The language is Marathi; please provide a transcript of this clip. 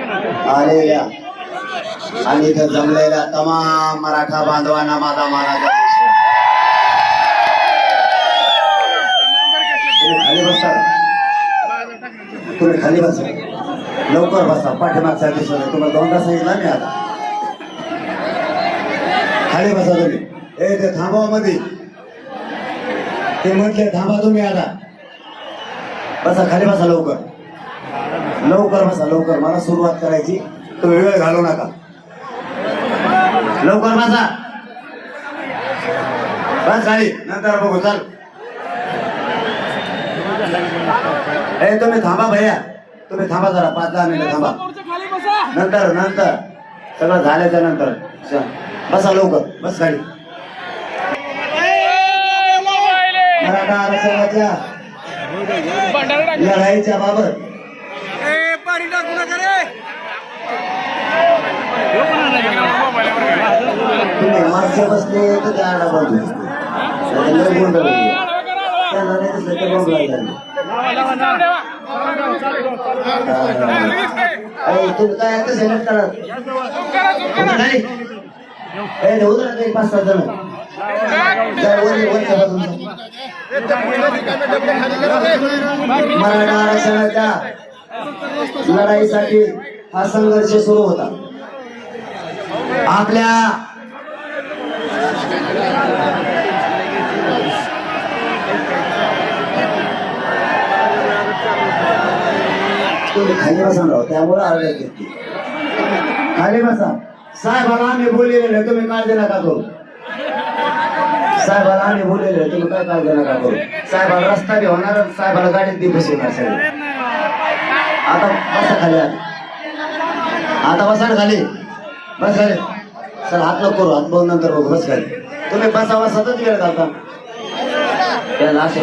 आलेल्या आणि इथं जमलेल्या तमाम मराठा बांधवांना माझा मानाचा तुम्ही खाली बसा. तुम्ही खाली बसा. लवकर बसा. पाठीमागचा दिसत तुम्हाला दोनदा सांगितलं मी आता. खाली बसा तुम्ही. ए ते थांबवा मध्ये ते म्हटले थांबा तुम्ही आता. बसा खाली बसा लवकर. लवकर बसा लवकर. मला सुरुवात करायची. तो वेळ घालू नका. लवकर बसा. बस झाली नंतर बघू. चाल. ए तुम्ही थांबा भैया. तुम्ही थांबा जरा. पाच दहा मिनिट थांबा. नंतर नंतर. सगळं झाल्याच्यानंतर. बसा लवकर. बस गाडी. मराठा आरक्षणाच्या लढाईच्या बाबत पाणी बसले तर त्या त्यांना नाही अरे तुम्ही काय आता सेलेक्ट करा तुम्ही खाली. ना काही पाच सात जण. मराठा आरक्षणाच्या लढाईसाठी हा संघर्ष सुरू होता. आपल्या खाली बसा राव हो, त्यामुळे आरोग्य घेतली. खाली बसा. साहेबाला आम्ही बोललेले नाही, तुम्ही काळजी नका करू. साहेबाला आम्ही बोललेले तुम्ही काय काळजी नका करू. साहेबाला रस्ता बी होणार साहेबाला गाडीत बी बसवणार सगळे. आता बसा खाली आता. बसा ना खाली. बस खाली. सर हात नको करू. हात बघून नंतर बघू. बस खाली. तुम्ही बसावा सतत वेळ घालता त्याला असे